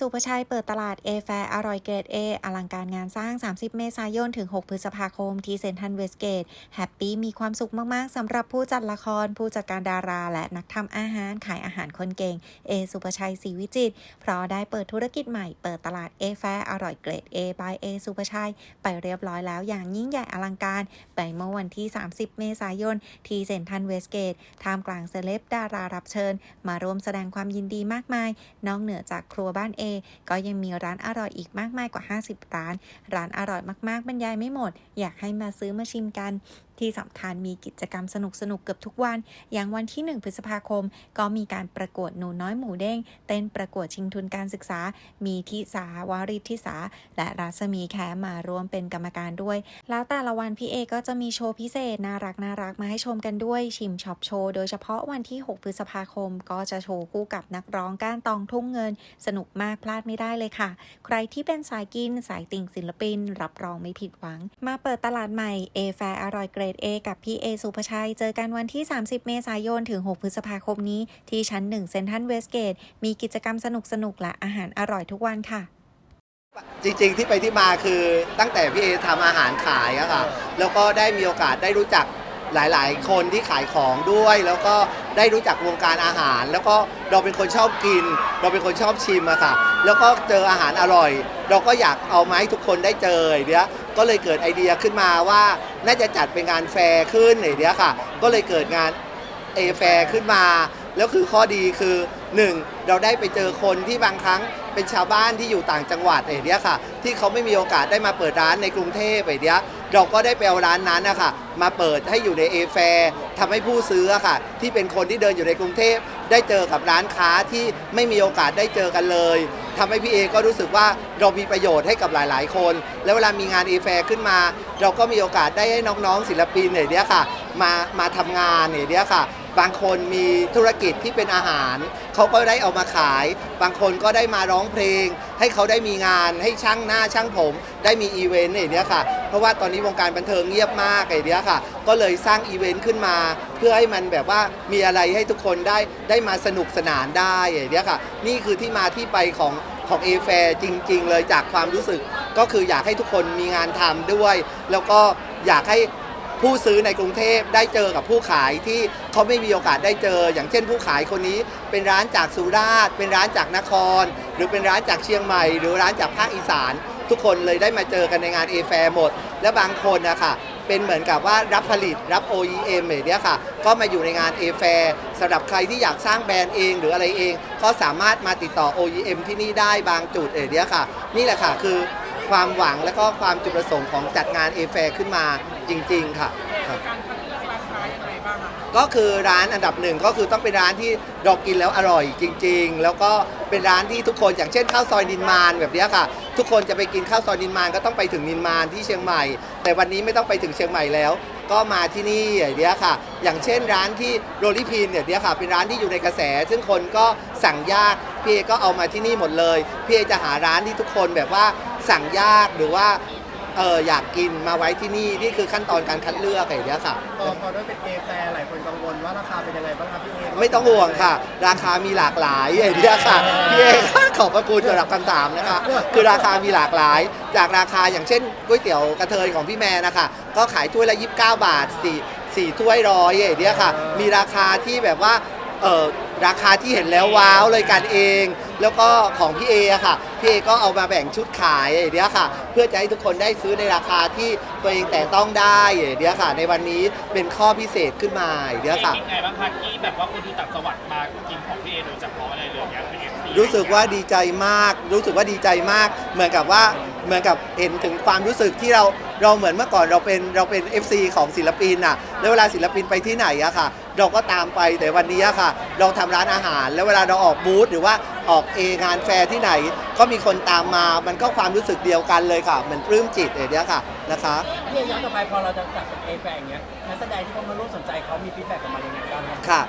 สุภชัยเปิดตลาด A แฟร์อร่อยเกรด A อลังการงานสร้าง 30 เมษายน ถึง 6 พฤษภาคม ที่เซ็นทรัลเวสเกต แฮปปี้มีความสุขมาก ๆ สำหรับผู้จัดละคร ผู้จัดการดารา และนักทำอาหาร ขายอาหารคนเก่ง เอ สุภชัยศรีวิจิต เพราะได้เปิดธุรกิจใหม่ เปิดตลาด A แฟร์อร่อยเกรด A by A สุภชัย ไปเรียบร้อยแล้วอย่างยิ่งใหญ่อลังการ ไปเมื่อวันที่ 30 เมษายน ที่เซ็นทรัลเวสเกตท่ามกลางเซเลบดารารับเชิญ มาร่วมแสดงความยินดีมากมาย นอกเหนือจากครัวบ้าน A ก็ยังมีร้านอร่อยอีกมากมายกว่า 50 ร้าน ร้านอร่อยมากๆบรรยายไม่หมด อยากให้มาซื้อมาชิมกัน ที่สำคัญมีกิจกรรมสนุกๆเกือบทุกวัน อย่างวันที่ 1 พฤษภาคม ก็มีการประกวดหนูน้อยหมูเด้ง เต้นประกวดชิงทุนการศึกษา มีทิสาวาริทิสา และรัศมีแคมาร่วมเป็นกรรมการด้วย แล้วแต่ละวันพี่เอก็จะมีโชว์พิเศษน่ารักน่ารักมาให้ชมกันด้วยชิมช็อปโชว์โดยเฉพาะวันที่ 6 พฤษภาคม ก็จะโชว์คู่กับนักร้องก้านตองทุ่งเงิน สนุกมากพลาดไม่ได้เลยค่ะ ใครที่เป็นสายกินสายติ่งศิลปิน รับรองไม่ผิดหวัง มาเปิดตลาดใหม่ A แฟอร่อยเกรด A กับพี่เอสุภชัย เจอกันวันที่ 30 เมษายน ถึง 6 พฤษภาคมนี้ ที่ชั้น 1 เซนทรัลเวสเกต มีกิจกรรมสนุกๆและอาหารอร่อยทุกวันค่ะ จริงๆที่ไปที่มาคือตั้งแต่พี่เอทำอาหารขายอะค่ะ แล้วก็ได้มีโอกาสได้รู้จักหลายๆ คนที่ขายของด้วย แล้วก็ได้รู้จักวงการอาหาร แล้วก็เราเป็นคนชอบกิน เราเป็นคนชอบชิมอะค่ะ แล้วก็เจออาหารอร่อย เราก็อยากเอามาให้ทุกคนได้เจอเนี้ย ก็เลยเกิดไอเดียขึ้นมาว่าน่าจะจัดเป็นงานแฟร์ขึ้นอย่างเนี้ยค่ะ ก็เลยเกิดงานเอแฟร์ขึ้นมา แล้วคือข้อดีคือ 1. เราได้ไปเจอคนที่บางครั้งเป็นชาวบ้านที่อยู่ต่างจังหวัดไอเนี้ยค่ะ ที่เขาไม่มีโอกาสได้มาเปิดร้านในกรุงเทพไอเนี้ย เราก็ได้ไปเอาร้านนั้นนะคะมาเปิดให้อยู่ในเอแฟร์ทำให้ผู้ซื้ออะค่ะ ที่เป็นคนที่เดินอยู่ในกรุงเทพได้เจอกับร้านค้าที่ไม่มีโอกาสได้เจอกันเลยทำให้พี่เอก็รู้สึกว่าเรามีประโยชน์ให้กับหลาย ๆ คน แล้วเวลามีงานเอแฟร์ขึ้นมา เราก็มีโอกาสได้ให้น้องๆศิลปินไอ้เนี้ยค่ะ มามาทำงานไอ้เนี้ยค่ะ บางคนมีธุรกิจที่เป็นอาหาร เขาก็ได้เอามาขาย บางคนก็ได้มาร้องเพลง ให้เขาได้มีงานให้ช่างหน้าช่างผม ได้มีอีเวนต์ไอ้เนี้ยค่ะ เพราะว่าตอนนี้วงการบันเทิงเงียบมากไอ้เนี้ยค่ะ ก็เลยสร้างอีเวนต์ขึ้นมา เพื่อให้มันแบบว่ามีอะไรให้ทุกคนได้ได้มาสนุกสนานได้ไอ้เนี้ยค่ะ นี่คือที่มาที่ไปของของเอแฟจริง ๆ เลยจากความรู้สึกก็คืออยากให้ทุกคนมีงานทำด้วย แล้วก็อยากให้ ผู้ซื้อในกรุงเทพได้เจอกับผู้ขายที่เขาไม่มีโอกาสได้เจอ อย่างเช่นผู้ขายคนนี้เป็นร้านจากสุราษฎร์เป็นร้านจากนคร หรือเป็นร้านจากเชียงใหม่ หรือร้านจากภาคอีสาน ทุกคนเลยได้มาเจอกันในงานเอแฟหมด และบางคนนะคะเป็นเหมือนกับว่ารับผลิตรับ OEM อเนี้ยค่ะ ก็มาอยู่ในงาน a f a i r สำหรับใครที่อยากสร้างแบรนด์เองหรืออะไรเอง ก็สามารถมาติดต่อ OEM ที่นี่ได้บางจุดเอเนี้ยค่ะ นี่แหละค่ะคือ ความหวังและก็ความจุดประสงค์ของจัดงาน a f a i r ขึ้นมาจริง ๆ ค่ะครับการคัดเลือกร้านค้ายังไงบ้างอะก็คือร้านอันดับหนึ่งก็คือต้องเป็นร้านที่เรากินแล้วอร่อยจริง ๆ แล้วก็เป็นร้านที่ทุกคนอย่างเช่นข้าวซอยนินมานแบบเนี้ยค่ะ ทุกคนจะไปกินข้าวซอยนินมานก็ต้องไปถึงนินมานที่เชียงใหม่ แต่วันนี้ไม่ต้องไปถึงเชียงใหม่แล้ว ก็มาที่นี่อย่างเนี้ยค่ะ อย่างเช่นร้านที่โรลิพีนเนี่ยเนี้ยค่ะ เป็นร้านที่อยู่ในกระแส ซึ่งคนก็สั่งยากพี่เอก็เอามาที่นี่หมดเลยพี่เอจะหาร้านที่ทุกคนแบบว่า สั่งยากหรือว่าเอออยากกินมาไว้ที่นี่นี่คือขั้นตอนการคัดเลือกอย่างเนี้ยค่ะ พอพอได้เป็นเอแฟร์หลายคนกังวลว่าราคาเป็นยังไงบ้างครับพี่เอ ไม่ต้องห่วงค่ะ ราคามีหลากหลายอย่างนี้ยค่ะพี่เอกขอบพระคุณสำหรับคำถามนะคะ คือราคามีหลากหลาย จากราคาอย่างเช่นก๋วยเตี๋ยวกระเทยของพี่แม่นะคะ ก็ขายถ้วยละ 29 บาท4 4ถ้วยร้อยอย่างนี้ยค่ะ มีราคาที่แบบว่าเออ ราคาที่เห็นแล้วว้าวเลยกันเอง แล้วก็ของพี่เออะค่ะพี่เอก็เอามาแบ่งชุดขายอย่างเดียค่ะ เพื่อจะให้ทุกคนได้ซื้อในราคาที่ตัวเองแต่ต้องได้อย่างเดียค่ะ ในวันนี้เป็นข้อพิเศษขึ้นมาอย่างเดียค่ะคินไงบ้างคะที่แบบว่าคนที่ต่างจังหวัดมากินของพี่เอโดยเฉพาะอะไรเลยเนี่ยเป็นเอฟซี รู้สึกว่าดีใจมาก รู้สึกว่าดีใจมาก เหมือนกับว่าเหมือนกับเห็นถึงความรู้สึกที่เราเราเหมือนเมื่อก่อนเราเป็นเราเป็น FC ของศิลปินอะแล้วเวลาศิลปินไปที่ไหนอะค่ะ เราก็ตามไปแต่วันนี้อะค่ะ เราทำร้านอาหาร แล้วเวลาเราออกบูธหรือว่าออกเองานแฟร์ที่ไหน ก็มีคนตามมามันก็ความรู้สึกเดียวกันเลยค่ะเหมือนปลื้มจิตอย่างเนี้ยค่ะนะคะพี่เอย้อนกลับไปพอเราจะจัดเป็นเอแฟร์อย่างเงี้ยนักแสดงที่เขามาร่วมสนใจเขามีฟีดแบ็กกลับมายังไงบ้างครับค่ะ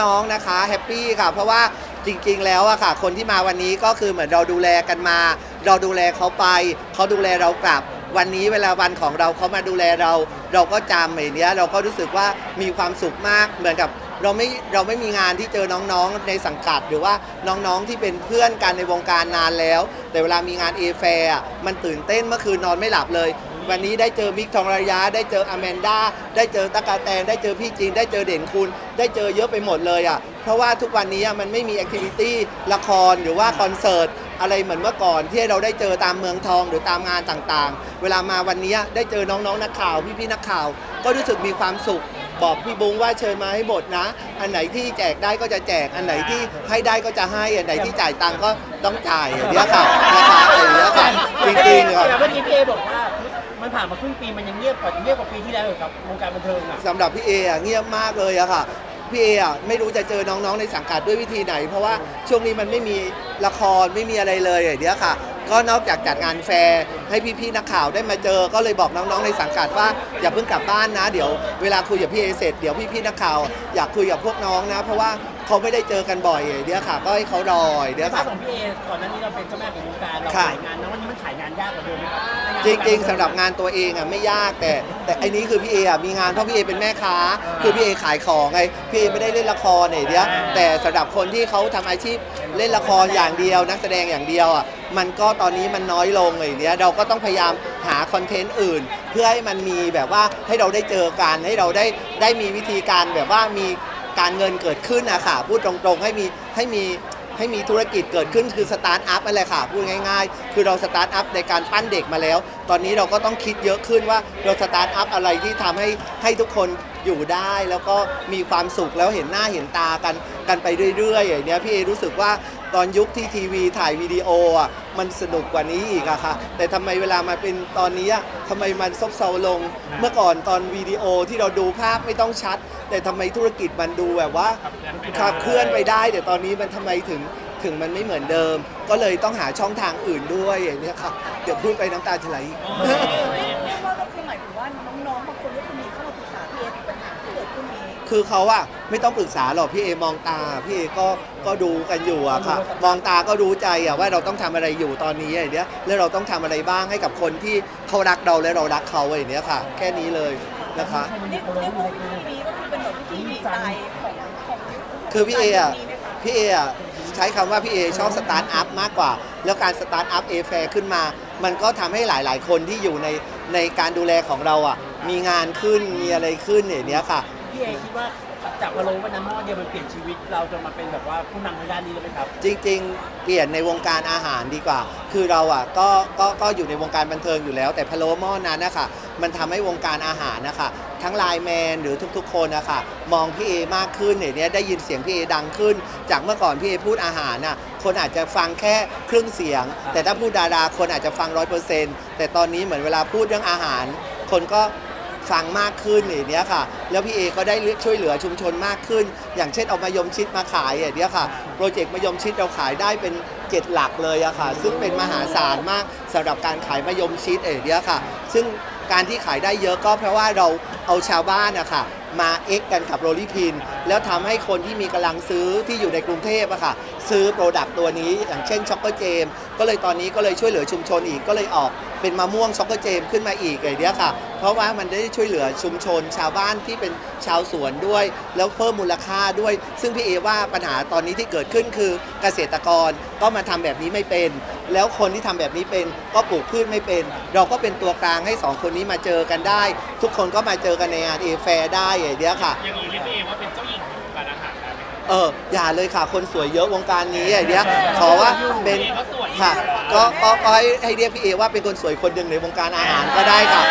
น้องๆนะคะแฮปปี้ค่ะ เพราะว่า จริงๆแล้วอะค่ะ คนที่มาวันนี้ก็คือเหมือนเราดูแลกันมา เราดูแลเขาไป เขาดูแลเรากลับ วันนี้เวลาวันของเราเขามาดูแลเรา เราก็จำอย่างเนี้ยเราก็รู้สึกว่ามีความสุขมากเหมือนกับเราไม่เราไม่มีงานที่เจอน้องๆในสังกัด หรือว่าน้องๆที่เป็นเพื่อนกันในวงการนานแล้ว แต่เวลามีงานเอแฟร์มันตื่นเต้นเมื่อคืนนอนไม่หลับเลย วันนี้ได้เจอมิกทองระยะได้เจออแมนด้าได้เจอตะกาแตนได้เจอพี่จีนได้เจอเด่นคุณ ได้เจอเยอะไปหมดเลยอะเพราะว่าทุกวันนี้มันไม่มีแอคทิวิตี้ละครหรือว่าคอนเสิร์ตอะไรเหมือนเมื่อก่อนที่เราได้เจอตามเมืองทองหรือตามงานต่างๆ เวลามาวันนี้ได้เจอน้องๆนักข่าวพี่ๆนักข่าว ก็รู้สึกมีความสุข บอกพี่บุ้งว่าเชิญมาให้หมดนะ อันไหนที่แจกได้ก็จะแจก อันไหนที่ให้ได้ก็จะให้ อันไหนที่จ่ายตังค์ก็ต้องจ่ายอย่างเงี้ยค่ะนะคะอย่างเงี้ยค่ะจริงๆค่ะแต่เมื่อกี้พี่เอบอกว่า มันผ่านมาครึ่งปีมันยังเงียบกว่าเงียบกว่าปีที่แล้วเลยครับวงการบันเทิงอะสำหรับพี่เออะเงียบมากเลยอะค่ะ พี่เออะไม่รู้จะเจอน้องๆในสังกัดด้วยวิธีไหน เพราะว่าช่วงนี้มันไม่มีละครไม่มีอะไรเลยอย่างเดียวค่ะ ก็นอกจากจัดงานแฟร์ให้พี่ๆนักข่าวได้มาเจอ ก็เลยบอกน้องๆในสังกัดว่าอย่าเพิ่งกลับบ้านนะ เดี๋ยวเวลาคุยกับพี่เอเสร็จเดี๋ยวพี่ๆนักข่าวอยากคุยกับพวกน้องนะ เพราะว่าเขาไม่ได้เจอกันบ่อยอย่างเดียวค่ะ ก็ให้เขารออย่างเดียวภาค่ะ พของพี่เอก่อนหน้านี้เราเป็นเจ้าแม่ของวงการเราค่ะ ขายงานนะวันนี้มันขายงานยากกว่าเดิมไหมครับ จริงๆสำหรับงานตัวเองอะไม่ยากแต่ แต่ไอ้นี้คือพี่เออะมีงานเพราะพี่เอเป็นแม่ค้า คือพี่เอขายของไงพี่เอไม่ได้เล่นละครเนี่ยเดียวแต่สำหรับคนที่เขาทำอาชีพเล่นละครอย่างเดียว นักแสดงอย่างเดียวอะมันก็ตอนนี้มันน้อยลงเลยเนี้ยเราก็ต้องพยายามหาคอนเทนต์อื่น เพื่อให้มันมีแบบว่าให้เราได้เจอกันให้เราได้ได้มีวิธีการแบบว่ามีการเงินเกิดขึ้นนะค่ะพูดตรงๆให้มีให้มี ให้มีธุรกิจเกิดขึ้นคือสตาร์ทอัพอะไรค่ะพูดง่าย ๆ คือเราสตาร์ทอัพในการปั้นเด็กมาแล้ว ตอนนี้เราก็ต้องคิดเยอะขึ้นว่าเราสตาร์ทอัพอะไรที่ทำให้ให้ทุกคนอยู่ได้แล้วก็มีความสุขแล้วเห็นหน้าเห็นตากันกันไปเรื่อยๆอย่างเนี้ยพี่เอรู้สึกว่า ตอนยุคที่ทีวีถ่ายวิดีโออะมันสนุกกว่านี้อีกอะค่ะ แต่ทำไมเวลามาเป็นตอนนี้อะทำไมมันซบเซาลง เมื่อก่อนตอนวิดีโอที่เราดูภาพไม่ต้องชัด แต่ทำไมธุรกิจมันดูแบบว่าขับเคลื่อนไปได้ แต่ตอนนี้มันทำไมถึงถึงมันไม่เหมือนเดิม ก็เลยต้องหาช่องทางอื่นด้วยอย่างเนี้ยครับเดี๋ยวพูดไปน้ำตาจะไหล คือเขาอะไม่ต้องปรึกษาหรอกพี่เอมองตาพี่เอก็ก็ดูกันอยู่อะค่ะมองตาก็รู้ใจอะว่าเราต้องทำอะไรอยู่ตอนนี้อย่างเนี้ยแล้วเราต้องทำอะไรบ้างให้กับคนที่เขารักเราและเรารักเขาอย่างเนี้ยค่ะ แค่นี้เลยนะคะเรียกเรียกว่าวิธีนี้ก็คือเป็นแบบวิธีหนีตายของของคือพี่เออะพี่เออะใช้คำว่าพี่เอชอบสตาร์ทอัพมากกว่า แล้วการสตาร์ทอัพเอแฟร์ขึ้นมา มันก็ทำให้หลาย ๆ คนที่อยู่ในในการดูแลของเราอะมีงานขึ้นมีอะไรขึ้นอย่างเนี้ยค่ะ พี่เอคิดว่าจากพะโล้วันน้ำหม้อเดียวมันเปลี่ยนชีวิตเราจะมาเป็นแบบว่าผู้นำในด้านนี้เลยไหมครับ จริงๆ เปลี่ยนในวงการอาหารดีกว่า คือเราอะก็ก็ก็อยู่ในวงการบันเทิงอยู่แล้ว แต่พะโล้หม้อนั้นนะคะมันทำให้วงการอาหารนะคะทั้งไลน์แมนหรือทุกๆ คนนะคะมองพี่เอมากขึ้นเนี่ยเนี่ยได้ยินเสียงพี่เอดังขึ้น จากเมื่อก่อนพี่เอพูดอาหารน่ะคนอาจจะฟังแค่ครึ่งเสียง แต่ถ้าพูดดาราคนอาจจะฟังร้อยเปอร์เซ็นต์แต่ตอนนี้เหมือนเวลาพูดเรื่องอาหาร คนก็ ฟังมากขึ้นอย่างเนี้ยค่ะ แล้วพี่เอก็ได้ช่วยเหลือชุมชนมากขึ้น อย่างเช่นเอามายมชิดมาขายอย่างเนี้ยค่ะโปรเจกต์มายมชิดเราขายได้เป็นเจ็ดหลักเลยอะค่ะ ซึ่งเป็นมหาศาลมากสำหรับการขายมายมชิดอย่างเนี้ยค่ะ ซึ่ง การที่ขายได้เยอะก็เพราะว่าเราเอาชาวบ้านอะค่ะมาเอ็กกันกับโรลิพิน แล้วทำให้คนที่มีกำลังซื้อที่อยู่ในกรุงเทพอะค่ะ ซื้อโปรดักต์ตัวนี้อย่างเช่นช็อกโกเจม ก็เลยตอนนี้ก็เลยช่วยเหลือชุมชนอีกก็เลยออกเป็นมะม่วงช็อกโกเจมขึ้นมาอีกอย่างเนี้ยค่ะ เพราะว่ามันได้ช่วยเหลือชุมชน ชาวบ้านที่เป็นชาวสวนด้วย แล้วเพิ่มมูลค่าด้วย ซึ่งพี่เอว่าปัญหาตอนนี้ที่เกิดขึ้นคือเกษตรกรก็มาทำแบบนี้ไม่เป็น แล้วคนที่ทำแบบนี้เป็นก็ปลูกพืชไม่เป็น เราก็เป็นตัวกลางให้สองคนนี้มาเจอกันได้ ทุกคนก็มาเจอกันในงานเอแฟร์ได้อย่างเนี้ยค่ะอย่างนี้เรียกพี่เอว่าเป็นเจ้าหญิงของวงการอาหารได้ไหมครับเอออย่าเลยค่ะคนสวยเยอะวงการนี้อย่างเนี้ยขอว่าเป็นพี่เอก็สวยอยู่ค่ะก็ก็ก็ให้ให้เรียกพี่เอว่าเป็นคนสวยคนหนึ่งในวงการอาหารก็ได้ค่ะ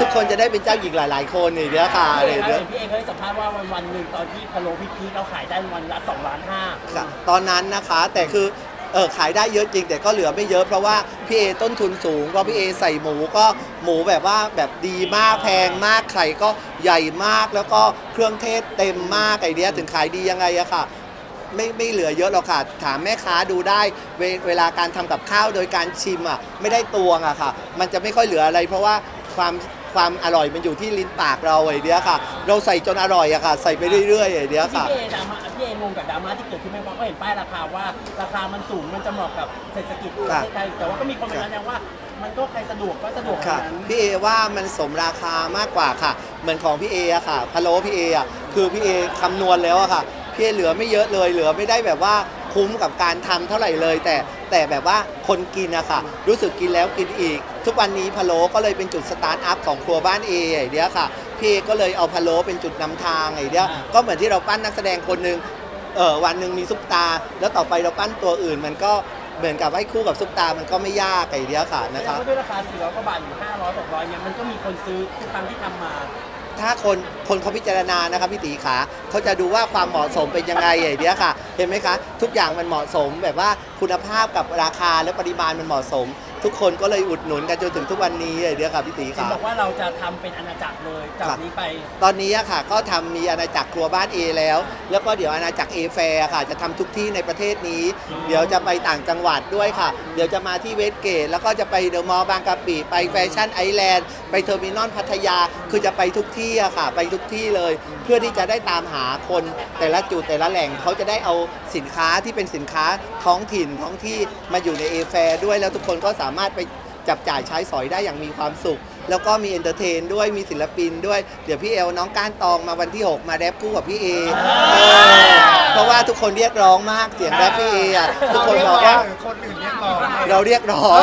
ทุกคนจะได้เป็นเจ้าหญิงหลาย ๆ คนอย่างเนี้ยค่ะพี่อะไรเออย่างครับเนี้ยเห็นพี่เอเคยสัมภาษณ์ว่าวันวันๆหนึ่งตอนที่พะโล้พริกๆเราขายได้วันละ2ล้านห้าค่ะตอนนั้นนะคะแต่คือ เออขายได้เยอะจริง แต่ก็เหลือไม่เยอะเพราะว่าพี่เอต้นทุนสูงเพราะพี่เอใส่หมูก็หมูแบบว่าแบบดีมากแพงมากไข่ก็ใหญ่มากแล้วก็เครื่องเทศเต็มมากไอเนี้ยถึงขายดียังไงอะค่ะ ไม่ไม่เหลือเยอะหรอกค่ะ ถามแม่ค้าดูได้เวเวลาการทำกับข้าวโดยการชิมอะไม่ได้ตวงอะค่ะ มันจะไม่ค่อยเหลืออะไร เพราะว่าความ ความอร่อยมันอยู่ที่ลิ้นปากเราไอ้เนี้ยค่ะ เราใส่จนอร่อยอะค่ะ ใส่ไปเรื่อยๆไอ้เนี้ยค่ะ พี่เอดราม่าพี่เองงกับดราม่าที่เกิดขึ้นไหมเพราะเขาเห็นป้ายราคาว่าราคามันสูงมันจะเหมาะกับเศรษฐกิจประเทศไทยแต่ว่าก็มีคนมาแนะนำว่า มันก็ใครสะดวกก็สะดวกค่ะนั้นพี่เอว่ามันสมราคามากกว่าค่ะ เหมือนของพี่เออะค่ะพะโล้พี่เออะคือพี่เอคำนวณแล้วอะค่ะพี่เอเหลือไม่เยอะเลยเหลือไม่ได้แบบว่าคุ้มกับการทำเท่าไหร่เลย แต่แต่แบบว่าคนกินอะค่ะรู้สึกกินแล้วกินอีก ทุกวันนี้พะโล้ก็เลยเป็นจุดสตาร์ทอัพของครัวบ้านเอไอเดียค่ะ พี่เอก็เลยเอาพะโล้เป็นจุดนำทางไอเดียก็เหมือนที่เราปั้นนักแสดงคนหนึ่งเออวันหนึ่งมีซุปตา แล้วต่อไปเราปั้นตัวอื่น มันก็เหมือนกับให้คู่กับซุปตา มันก็ไม่ยากไอเดียค่ะนะแล้คะวก็ด้วยราคา400กว่าบาทอยู่500 600เนี่ยมันก็มีคนซื้อทุกครั้งที่ทำมาถ้าคนคนเขาพิจารณานะครับพี่ตีขาเขาจะดูว่าความเหมาะสมเป็นยังไงอย่างเนี้ยค่ะ เห็นไหมคะ ทุกอย่างมันเหมาะสมแบบว่าคุณภาพกับราคาและปริมาณมันเหมาะสม ทุกคนก็เลยอุดหนุนกันจนถึงทุกวันนี้อย่างเนี้ยค่ะพี่ตีเห็นขาบอกว่าเราจะทำเป็นอาณาจักรเลยจากครับ นี้ไป ตอนนี้อะค่ะก็ทำมีอาณาจักรครัวบ้าน A แล้ว แล้วก็เดี๋ยวอาณาจักร A แฟร์ค่ะ จะทำทุกที่ในประเทศนี้เดี๋ยวจะไปต่างจังหวัดด้วยค่ะ เดี๋ยวจะมาที่เวสเกต แล้วก็จะไปเดอะมอลล์บางกะปิไปแฟชั่นไอแลนด์ ไปเทอร์มินอลพัทยา คือจะไปทุกที่อะค่ะ ไปทุกที่เลย เพื่อที่จะได้ตามหาคนแต่ละจุดแต่ละแหล่งเขาจะได้เอาสินค้าที่เป็นสินค้าท้องถิ่นท้องที่มาอยู่ใน A แฟร์ด้วยแล้วทุกคนก็สามารถไปจับจ่ายใช้สอยได้อย่างมีความสุข แล้วก็มีเอนเตอร์เทนด้วยมีศิลปินด้วย เดี๋ยวพี่เอลน้องก้านตองมาวันที่ 6 มาแรปคู่กับพี่เอเออเพราะว่าทุกคนเรียกร้องมากเสียงแรปพี่เออะทุกคนบอกว่าคนอื่นเรียกร้องเราเรียกร้อง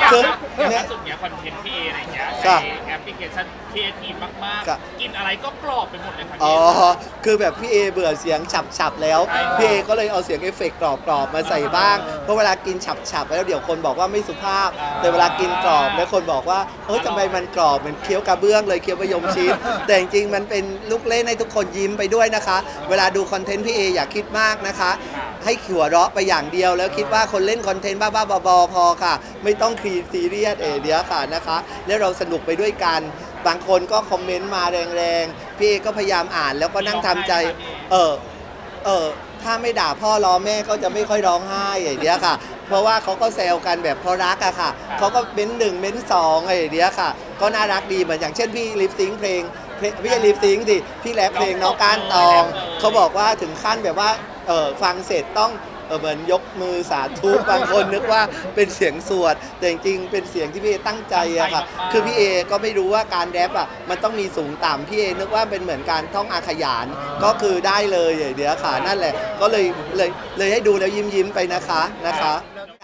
อย่างคืออย่างเนี่ล่ายสุดเนี้ยคอนเทนต์พี่เออะไรเงี้ยครับ ในแอปพลิเคชันครีเอทีฟมาก ครับ ๆ กินอะไรก็กรอบไปหมดเลยครับอ๋อ พี่ คือแบบพี่เอเบื่อเสียงฉับๆแล้วพี่เอก็เลยเอาเสียงเอฟเฟกต์กรอบๆมาใส่บ้าง เพราะเวลากินฉับๆแล้วเดี๋ยวคนบอกว่าไม่สุภาพ แต่เวลากินกรอบแล้วคนบอกว่าเฮ้ยทำไมมันกรอบเหมือนเคี้ยวกระเบื้องเลยเคี้ยวมะยมชีส แต่จริงๆมันเป็นลูกเล่นให้ทุกคนยิ้มไปด้วยนะคะ เวลาดูคอนเทนต์พี่เออย่าคิดมากนะคะ ให้ขัวเราะไปอย่างเดียว แล้วคิดว่าคนเล่นคอนเทนต์บ้าๆบอๆพอค่ะ ไม่ต้องครีซีเรียสเอเดียค่ะนะคะ แล้วเราสนุกไปด้วยกัน บางคนก็คอมเมนต์มาแรงๆ พี่เอก็พยายามอ่านแล้วก็นั่งทำใจ เออเออถ้าไม่ด่าพ่อล้อแม่ก็จะไม่ค่อยร้องไห้อย่างเดียค่ะ เพราะว่าเขาก็แซวกันแบบเพราะรักอะค่ะ เขาก็เม้นหนึ่งเม้นสองอะไรอย่างเดียค่ะ ก็น่ารักดีเหมือนอย่างเช่นพี่ลิปซิงเพลงพี่ลิปซิงดิพี่แรปเพลงน้องกานตอง เขาบอกว่าถึงขั้นแบบว่า เออฟังเสร็จต้องเออเหมือนยกมือสาธุ บางคนนึกว่าเป็นเสียงสวด แต่จริงๆเป็นเสียงที่พี่เอตั้งใจอะค่ะคือพี่เอก็ไม่รู้ว่าการแรปอะมันต้องมีสูงต่ำพี่เอนึกว่าเป็นเหมือนการท่องอาขยาน ก็คือได้เลยอย่างเดียวค่ะนั่นแหละ ก็เลยเลยเลยให้ดูแล้วยิ้มยิ้มๆไปนะคะนะคะ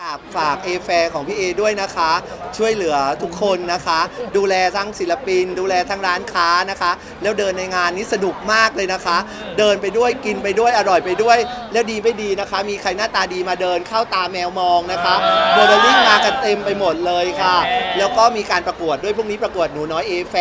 กราบฝากเอแฟของพี่เอด้วยนะคะ ช่วยเหลือทุกคนนะคะ ดูแลทั้งศิลปิน ดูแลทั้งร้านค้านะคะ แล้วเดินในงานนี้สนุกมากเลยนะคะ เดินไปด้วยกินไปด้วยอร่อยไปด้วย แล้วดีไม่ดีนะคะ มีใครหน้าตาดีมาเดินเข้าตาแมวมองนะคะโมเดลลิ่งมากันเต็มไปหมดเลยค่ะ แล้วก็มีการประกวดด้วยพรุ่งนี้ประกวดหนูน้อยเอแฟ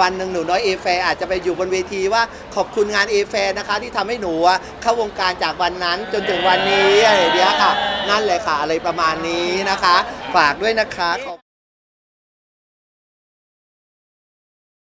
วันหนึ่งหนูน้อยเอแฟอาจจะไปอยู่บนเวทีว่าขอบคุณงานเอแฟนะคะ ที่ทำให้หนูเข้าวงการจากวันนั้นจนถึงวันนี้อะไรเงี้ยค่ะ นั่นแหละค่ะ อะไรประมาณนี้นะคะ ฝากด้วยนะคะขอบ